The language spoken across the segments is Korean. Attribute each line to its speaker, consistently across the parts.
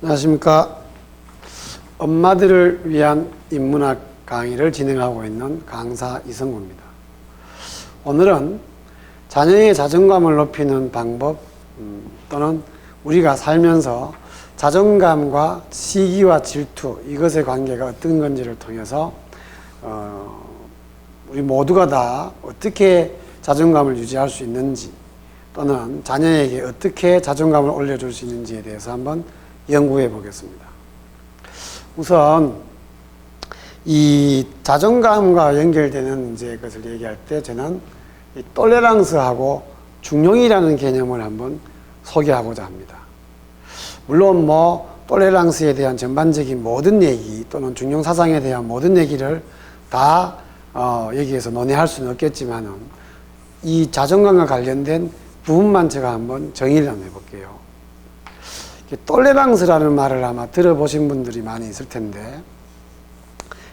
Speaker 1: 안녕하십니까. 엄마들을 위한 인문학 강의를 진행하고 있는 강사 이성구입니다. 오늘은 자녀의 자존감을 높이는 방법 음, 또는 우리가 살면서 자존감과 시기와 질투 이것의 관계가 어떤 건지를 통해서 어, 우리 모두가 다 어떻게 자존감을 유지할 수 있는지 또는 자녀에게 어떻게 자존감을 올려줄 수 있는지에 대해서 한번 연구해 보겠습니다. 우선 이 자존감과 연결되는 이제 것을 얘기할 때 저는 이 똘레랑스하고 중용이라는 개념을 한번 소개하고자 합니다. 물론 뭐 똘레랑스에 대한 전반적인 모든 얘기 또는 중용 사상에 대한 모든 얘기를 다 어, 여기에서 논의할 수는 없겠지만은 이 자존감과 관련된 부분만 제가 한번 정의를 한번 해볼게요. 똘레랑스라는 말을 아마 들어보신 분들이 많이 있을 텐데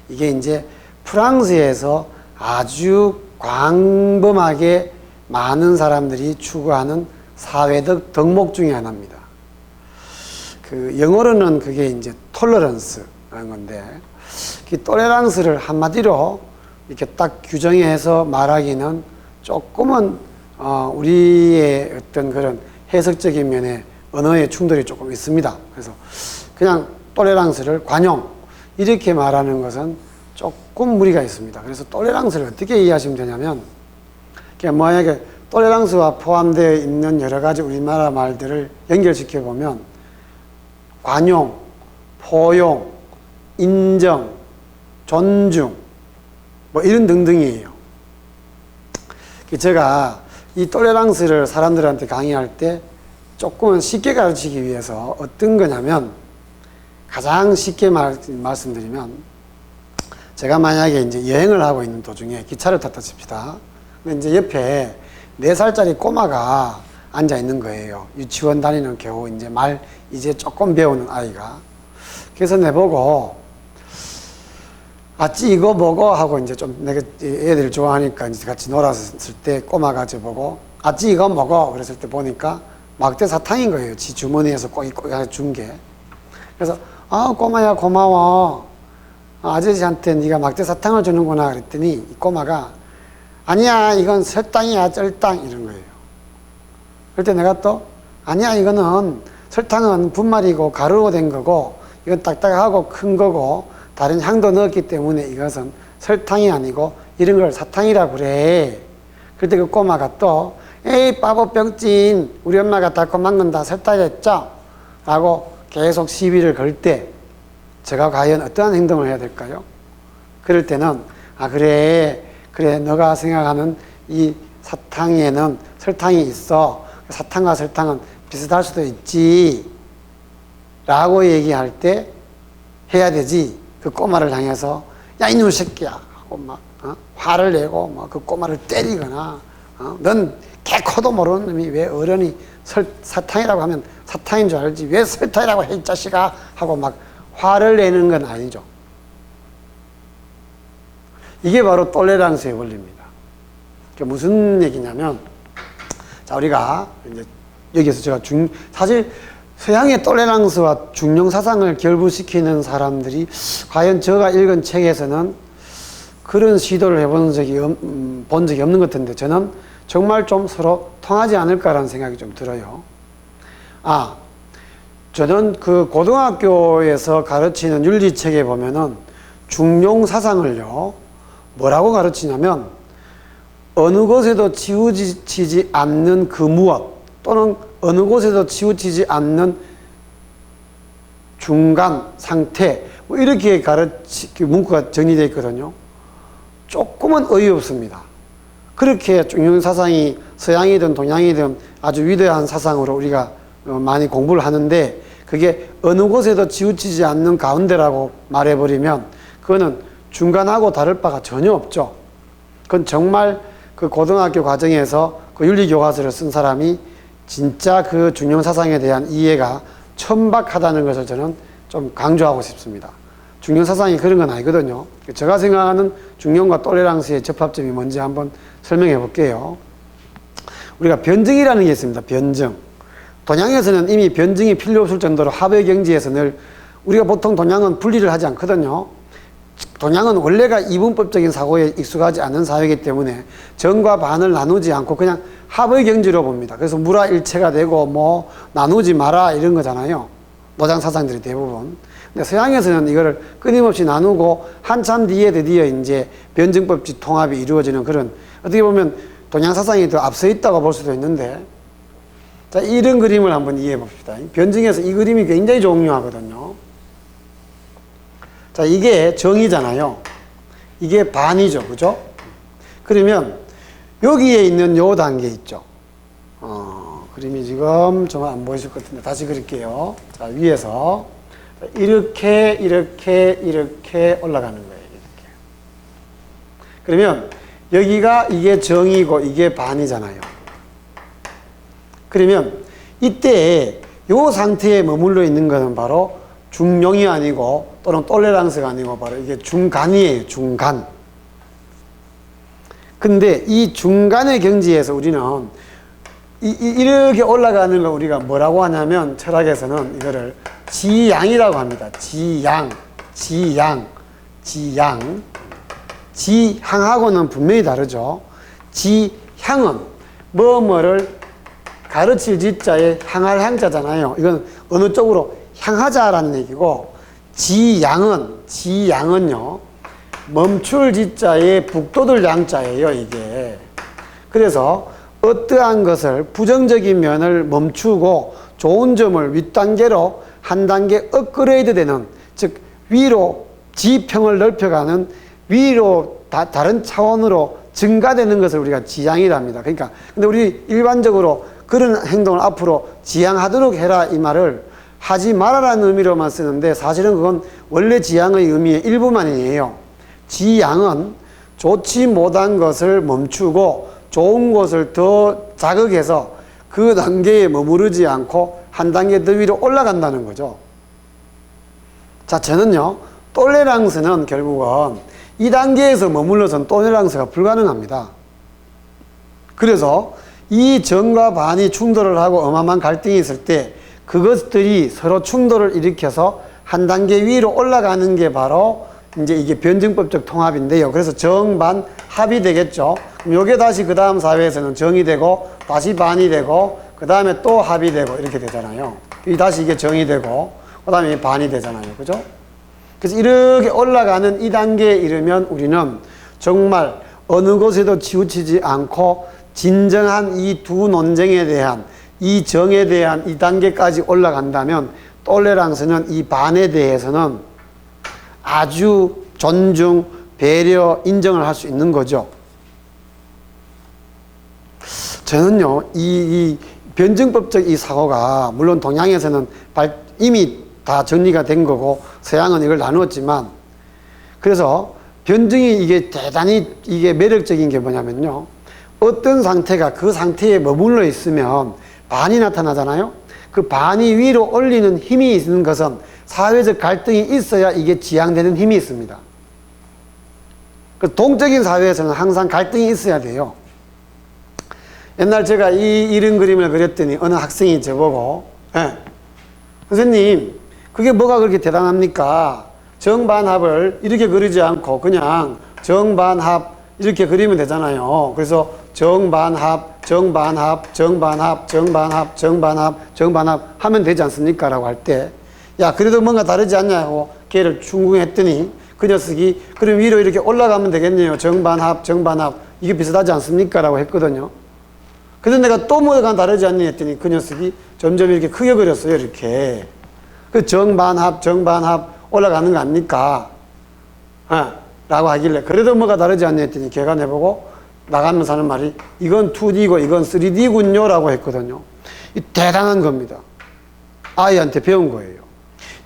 Speaker 1: 이게 이제 프랑스에서 아주 광범하게 많은 사람들이 추구하는 사회적 덕목 중의 하나입니다. 그 영어로는 그게 이제 톨러런스라는 건데 그 톨레랑스를 한마디로 이렇게 딱 규정해서 말하기는 조금은 어 우리의 어떤 그런 해석적인 면에 언어의 충돌이 조금 있습니다. 그래서 그냥 톨레랑스를 관용 이렇게 말하는 것은 조금 무리가 있습니다. 그래서 톨레랑스를 어떻게 이해하시면 되냐면 만약에 톨레랑스와 포함되어 있는 여러 가지 우리나라 말들을 연결시켜 보면 관용, 포용, 인정, 존중 뭐 이런 등등이에요. 제가 이 톨레랑스를 사람들한테 강의할 때 조금은 쉽게 가르치기 위해서 어떤 거냐면 가장 쉽게 말, 말씀드리면 제가 만약에 이제 여행을 하고 있는 도중에 기차를 탔다 칩시다. 근데 이제 옆에 네 살짜리 꼬마가 앉아 있는 거예요. 유치원 다니는 겨우 이제 말 이제 조금 배우는 아이가. 그래서 내보고 아찌 이거 먹어 하고 이제 좀 내가 애들 좋아하니까 이제 같이 놀았을 때 꼬마가 저보고 아찌 이거 먹어 그랬을 때 보니까 막대 사탕인 거예요. 지 주머니에서 꼬이꼬이 해서 준 게. 그래서 아 꼬마야 고마워. 아저씨한테 네가 막대 사탕을 주는구나 그랬더니 이 꼬마가 아니야 이건 설탕이야 쩔당 이런 거예요. 그럴 때 내가 또 아니야 이거는 설탕은 분말이고 가루로 된 거고 이건 딱딱하고 큰 거고 다른 향도 넣었기 때문에 이것은 설탕이 아니고 이런 걸 사탕이라 그래. 그때 그 꼬마가 또 에이 바보 병찐 우리 엄마가 달콤한 건다 설탕이었죠? 라고 계속 시비를 걸 때 제가 과연 어떠한 행동을 해야 될까요? 그럴 때는 아 그래 그래 너가 생각하는 이 사탕에는 설탕이 있어 사탕과 설탕은 비슷할 수도 있지 라고 얘기할 때 해야 되지 그 꼬마를 향해서 야 이놈 새끼야 하고 막 어? 화를 내고 막 그 꼬마를 때리거나 어? 넌 개코도 모르는 놈이 왜 어른이 설, 사탕이라고 하면 사탕인 줄 알지 왜 설탕이라고 해 이 자식아 하고 막 화를 내는 건 아니죠. 이게 바로 똘레랑스의 원리입니다. 무슨 얘기냐면 자 우리가 이제 여기서 제가 중 사실 서양의 똘레랑스와 중용 사상을 결부시키는 사람들이 과연 제가 읽은 책에서는 그런 시도를 해본 적이 없, 음, 본 적이 없는 것 같은데 저는 정말 좀 서로 통하지 않을까라는 생각이 좀 들어요. 아, 저는 그 고등학교에서 가르치는 윤리책에 보면은 중용 사상을요, 뭐라고 가르치냐면, 어느 곳에도 치우치지 않는 그 무엇, 또는 어느 곳에도 치우치지 않는 중간 상태, 뭐 이렇게 가르치, 그 문구가 정리되어 있거든요. 조금은 어이없습니다. 그렇게 중용 사상이 서양이든 동양이든 아주 위대한 사상으로 우리가 어, 많이 공부를 하는데 그게 어느 곳에도 치우치지 않는 가운데라고 말해버리면 그거는 중간하고 다를 바가 전혀 없죠. 그건 정말 그 고등학교 과정에서 그 윤리 교과서를 쓴 사람이 진짜 그 중용 사상에 대한 이해가 천박하다는 것을 저는 좀 강조하고 싶습니다. 중용 사상이 그런 건 아니거든요. 제가 생각하는 중용과 똘레랑스의 접합점이 뭔지 한번 설명해 볼게요. 우리가 변증이라는 게 있습니다. 변증. 동양에서는 이미 변증이 필요 없을 정도로 합의 경지에서 늘 우리가 보통 동양은 분리를 하지 않거든요. 동양은 원래가 이분법적인 사고에 익숙하지 않은 사회이기 때문에 정과 반을 나누지 않고 그냥 합의 경지로 봅니다. 그래서 무라 일체가 되고 뭐 나누지 마라 이런 거잖아요. 노장 사상들이 대부분. 근데 서양에서는 이거를 끊임없이 나누고 한참 뒤에 드디어 이제 변증법적 통합이 이루어지는 그런 어떻게 보면 동양 사상이 더 앞서 있다고 볼 수도 있는데 자 이런 그림을 한번 이해해 봅시다. 변증에서 이 그림이 굉장히 중요하거든요. 자, 이게 정이잖아요. 이게 반이죠. 그죠? 그러면 여기에 있는 요 단계 있죠. 어, 그림이 지금 좀안 보이실 것 같은데 다시 그릴게요. 자, 위에서 이렇게 이렇게 이렇게 올라가는 거예요. 이렇게. 그러면 여기가 이게 정이고 이게 반이잖아요. 그러면 이때 요 상태에 머물러 있는 것은 바로 중용이 아니고 또는 톨레랑스가 아니고 바로 이게 중간이에요. 중간. 근데 이 중간의 경지에서 우리는 이, 이, 이렇게 올라가는 걸 우리가 뭐라고 하냐면 철학에서는 이거를 지양이라고 합니다. 지양, 지양, 지양. 지향하고는 분명히 다르죠. 지향은 뭐 뭐를 가르칠 지자에 향할 향자잖아요. 이건 어느 쪽으로 향하자라는 얘기고 지양은 지양은요 멈출 지자에 북돋을 양자예요 이게 그래서 어떠한 것을 부정적인 면을 멈추고 좋은 점을 윗단계로 한 단계 업그레이드 되는 즉 위로 지평을 넓혀가는 위로 다, 다른 차원으로 증가되는 것을 우리가 지향이랍니다 그러니까 근데 우리 일반적으로 그런 행동을 앞으로 지향하도록 해라 이 말을 하지 말아라는 의미로만 쓰는데 사실은 그건 원래 지향의 의미의 일부만이에요. 지향은 좋지 못한 것을 멈추고 좋은 것을 더 자극해서 그 단계에 머무르지 않고 한 단계 더 위로 올라간다는 거죠. 자, 저는요, 톨레랑스는 결국은 이 단계에서 머물러선 톨레랑스가 불가능합니다. 그래서 이 정과 반이 충돌을 하고 어마어마한 갈등이 있을 때 그것들이 서로 충돌을 일으켜서 한 단계 위로 올라가는 게 바로 이제 이게 변증법적 통합인데요. 그래서 정반 합이 되겠죠. 그럼 요게 다시 그 다음 사회에서는 정이 되고 다시 반이 되고 그 다음에 또 합이 되고 이렇게 되잖아요. 이 다시 이게 정이 되고 그 다음에 반이 되잖아요. 그죠? 그래서 이렇게 올라가는 이 단계에 이르면 우리는 정말 어느 곳에도 치우치지 않고 진정한 이 두 논쟁에 대한 이 정에 대한 이 단계까지 올라간다면 톨레랑스는 이 반에 대해서는 아주 존중, 배려, 인정을 할 수 있는 거죠. 저는요, 이, 이 변증법적 이 사고가 물론 동양에서는 발, 이미 다 정리가 된 거고 서양은 이걸 나누었지만 그래서 변증이 이게 대단히 이게 매력적인 게 뭐냐면요. 어떤 상태가 그 상태에 머물러 있으면 반이 나타나잖아요. 그 반이 위로 올리는 힘이 있는 것은 사회적 갈등이 있어야 이게 지향되는 힘이 있습니다. 그 동적인 사회에서는 항상 갈등이 있어야 돼요. 옛날 제가 이 이런 그림을 그렸더니 어느 학생이 저보고 예, 선생님 그게 뭐가 그렇게 대단합니까? 정반합을 이렇게 그리지 않고 그냥 정반합 이렇게 그리면 되잖아요. 그래서 정반합, 정반합, 정반합, 정반합, 정반합, 정반합 하면 되지 않습니까? 라고 할 때, 야, 그래도 뭔가 다르지 않냐고 걔를 충궁했더니 그 녀석이 그럼 위로 이렇게 올라가면 되겠네요. 정반합, 정반합. 이게 비슷하지 않습니까? 라고 했거든요. 그래서 내가 또 뭐가 다르지 않니 했더니 그 녀석이 점점 이렇게 크게 그렸어요. 이렇게. 그 정반합, 정반합 올라가는 거 아닙니까? 어, 라고 하길래 그래도 뭐가 다르지 않니 했더니 걔가 내보고 나가면서 하는 말이 이건 2D고 이건 3D군요 라고 했거든요. 이 대단한 겁니다. 아이한테 배운 거예요.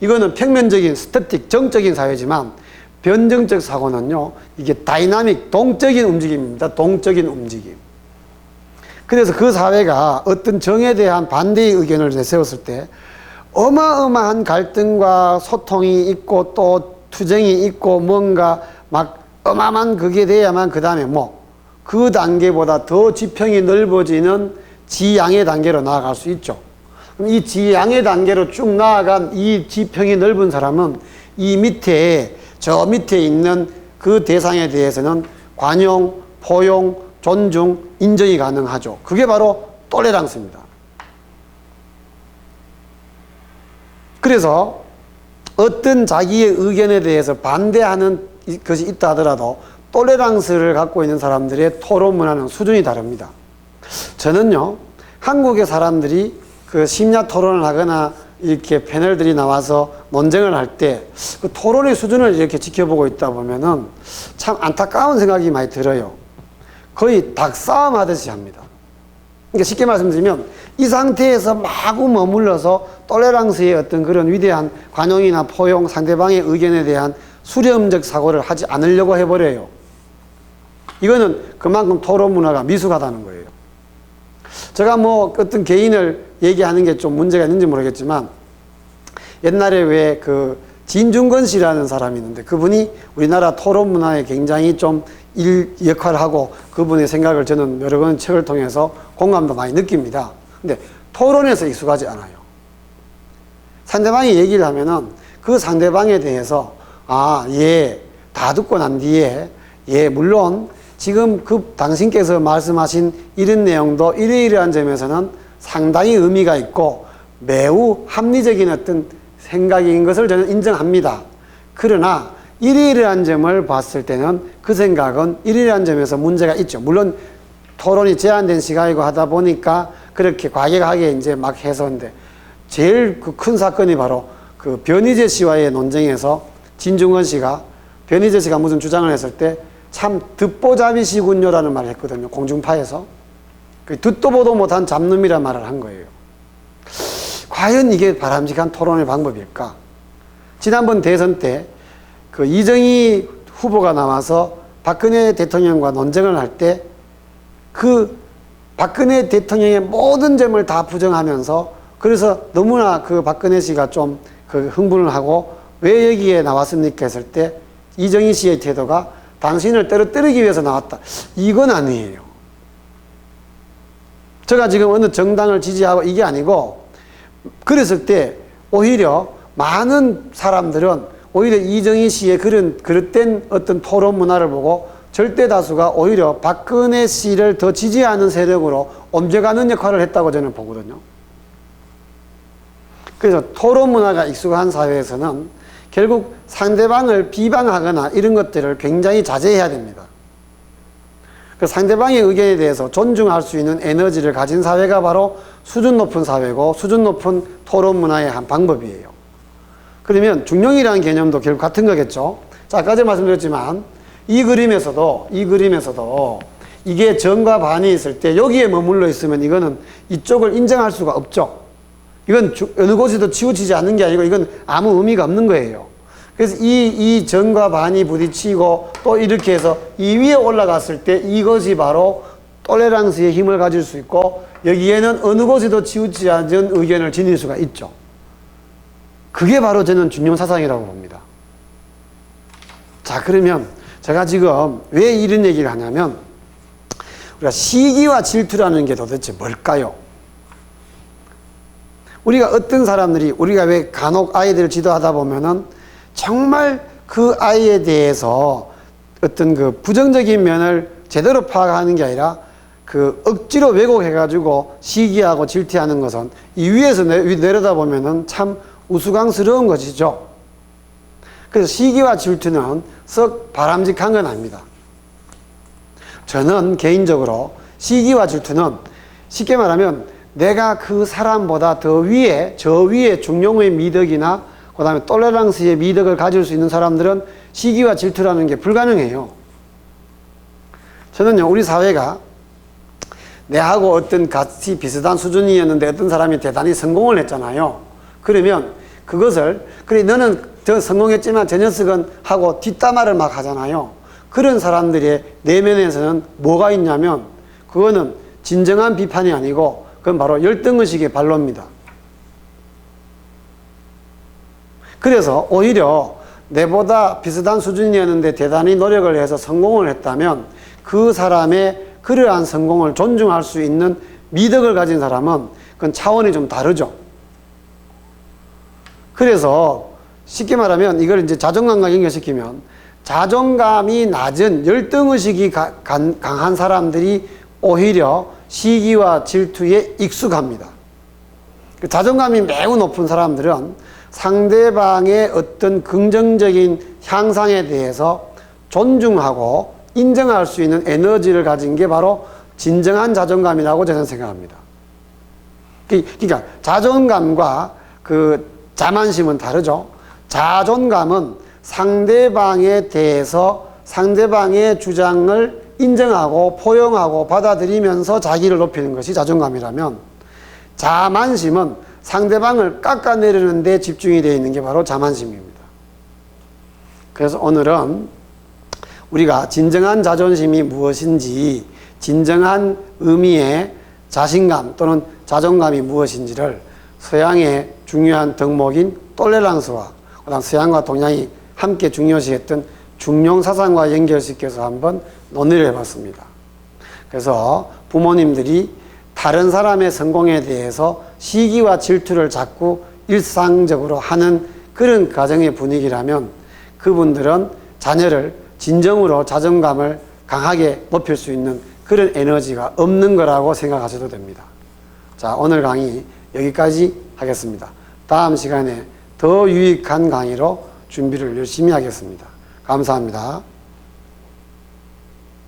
Speaker 1: 이거는 평면적인 스태틱 정적인 사회지만 변정적 사고는요. 이게 다이나믹 동적인 움직임입니다. 동적인 움직임. 그래서 그 사회가 어떤 정에 대한 반대의 의견을 내세웠을 때 어마어마한 갈등과 소통이 있고 또 투쟁이 있고 뭔가 막 어마어마한 그게 돼야만 그 다음에 뭐 그 단계보다 더 지평이 넓어지는 지양의 단계로 나아갈 수 있죠. 그럼 이 지양의 단계로 쭉 나아간 이 지평이 넓은 사람은 이 밑에 저 밑에 있는 그 대상에 대해서는 관용, 포용, 존중, 인정이 가능하죠. 그게 바로 똘레랑스입니다. 그래서 어떤 자기의 의견에 대해서 반대하는 것이 있다 하더라도 똘레랑스를 갖고 있는 사람들의 토론 문화는 수준이 다릅니다. 저는요, 한국의 사람들이 그 심야 토론을 하거나 이렇게 패널들이 나와서 논쟁을 할 때 그 토론의 수준을 이렇게 지켜보고 있다 보면은 참 안타까운 생각이 많이 들어요. 거의 닭싸움 하듯이 합니다. 그러니까 쉽게 말씀드리면 이 상태에서 마구 머물러서 똘레랑스의 어떤 그런 위대한 관용이나 포용 상대방의 의견에 대한 수렴적 사고를 하지 않으려고 해버려요. 이거는 그만큼 토론 문화가 미숙하다는 거예요. 제가 뭐 어떤 개인을 얘기하는 게 좀 문제가 있는지 모르겠지만 옛날에 왜 그 진중권 씨라는 사람이 있는데 그분이 우리나라 토론 문화에 굉장히 좀 일 역할을 하고 그분의 생각을 저는 여러 번 책을 통해서 공감도 많이 느낍니다. 근데 토론에서 익숙하지 않아요. 상대방이 얘기를 하면은 그 상대방에 대해서 아, 예, 다 듣고 난 뒤에 예, 물론 지금 그 당신께서 말씀하신 이런 내용도 이러이러한 점에서는 상당히 의미가 있고 매우 합리적인 어떤 생각인 것을 저는 인정합니다. 그러나 이러이러한 점을 봤을 때는 그 생각은 이러이러한 점에서 문제가 있죠. 물론 토론이 제한된 시간이고 하다 보니까 그렇게 과격하게 이제 막 해서인데 제일 그 큰 사건이 바로 그 변희재 씨와의 논쟁에서 진중권 씨가 변희재 씨가 무슨 주장을 했을 때 참 듣보잡이시군요라는 말을 했거든요. 공중파에서. 그 듣도 보도 못한 잡놈이란 말을 한 거예요. 과연 이게 바람직한 토론의 방법일까? 지난번 대선 때 그 이정희 후보가 나와서 박근혜 대통령과 논쟁을 할 때 그 박근혜 대통령의 모든 점을 다 부정하면서 그래서 너무나 그 박근혜 씨가 좀 그 흥분을 하고 왜 여기에 나왔습니까 했을 때 이정희 씨의 태도가 당신을 떨어뜨리기 위해서 나왔다. 이건 아니에요. 제가 지금 어느 정당을 지지하고 이게 아니고 그랬을 때 오히려 많은 사람들은 오히려 이정희 씨의 그런 그릇된 어떤 토론 문화를 보고 절대 다수가 오히려 박근혜 씨를 더 지지하는 세력으로 옮겨가는 역할을 했다고 저는 보거든요. 그래서 토론 문화가 익숙한 사회에서는 결국 상대방을 비방하거나 이런 것들을 굉장히 자제해야 됩니다. 그 상대방의 의견에 대해서 존중할 수 있는 에너지를 가진 사회가 바로 수준 높은 사회고 수준 높은 토론 문화의 한 방법이에요. 그러면 중용이라는 개념도 결국 같은 거겠죠. 자, 아까 전에 말씀드렸지만 이 그림에서도 이 그림에서도 이게 정과 반이 있을 때 여기에 머물러 있으면 이거는 이쪽을 인정할 수가 없죠. 이건 주, 어느 곳에도 치우치지 않는 게 아니고 이건 아무 의미가 없는 거예요. 그래서 이, 이 정과 반이 부딪히고 또 이렇게 해서 이 위에 올라갔을 때 이것이 바로 톨레랑스의 힘을 가질 수 있고 여기에는 어느 곳에도 치우치지 않은 의견을 지닐 수가 있죠. 그게 바로 저는 중용 사상이라고 봅니다. 자, 그러면 제가 지금 왜 이런 얘기를 하냐면 우리가 시기와 질투라는 게 도대체 뭘까요? 우리가 어떤 사람들이 우리가 왜 간혹 아이들을 지도하다 보면은 정말 그 아이에 대해서 어떤 그 부정적인 면을 제대로 파악하는 게 아니라 그 억지로 왜곡해가지고 시기하고 질투하는 것은 이 위에서 내, 내려다 보면은 참 우스꽝스러운 것이죠. 그래서 시기와 질투는 썩 바람직한 건 아닙니다. 저는 개인적으로 시기와 질투는 쉽게 말하면 내가 그 사람보다 더 위에, 저 위에 중용의 미덕이나 그 다음에 톨레랑스의 미덕을 가질 수 있는 사람들은 시기와 질투라는 게 불가능해요. 저는요, 우리 사회가 내하고 어떤 같이 비슷한 수준이었는데 어떤 사람이 대단히 성공을 했잖아요. 그러면 그것을, 그래, 너는 더 성공했지만 저 녀석은 하고 뒷담화를 막 하잖아요. 그런 사람들의 내면에서는 뭐가 있냐면 그거는 진정한 비판이 아니고 그건 바로 열등의식의 발로입니다. 그래서 오히려 내보다 비슷한 수준이었는데 대단히 노력을 해서 성공을 했다면 그 사람의 그러한 성공을 존중할 수 있는 미덕을 가진 사람은 그건 차원이 좀 다르죠. 그래서 쉽게 말하면 이걸 이제 자존감과 연결시키면 자존감이 낮은 열등의식이 강한 사람들이 오히려 시기와 질투에 익숙합니다. 그 자존감이 매우 높은 사람들은 상대방의 어떤 긍정적인 향상에 대해서 존중하고 인정할 수 있는 에너지를 가진 게 바로 진정한 자존감이라고 저는 생각합니다. 그- 그러니까 자존감과 그 자만심은 다르죠. 자존감은 상대방에 대해서 상대방의 주장을 인정하고 포용하고 받아들이면서 자기를 높이는 것이 자존감이라면 자만심은 상대방을 깎아내리는 데 집중이 되어 있는 게 바로 자만심입니다. 그래서 오늘은 우리가 진정한 자존심이 무엇인지, 진정한 의미의 자신감 또는 자존감이 무엇인지를 서양의 중요한 덕목인 똘레랑스와 그다음 서양과 동양이 함께 중요시했던 중용 사상과 연결시켜서 한번 논의를 해봤습니다. 그래서 부모님들이 다른 사람의 성공에 대해서 시기와 질투를 자꾸 일상적으로 하는 그런 가정의 분위기라면 그분들은 자녀를 진정으로 자존감을 강하게 높일 수 있는 그런 에너지가 없는 거라고 생각하셔도 됩니다. 자, 오늘 강의 여기까지 하겠습니다. 다음 시간에 더 유익한 강의로 준비를 열심히 하겠습니다. 감사합니다.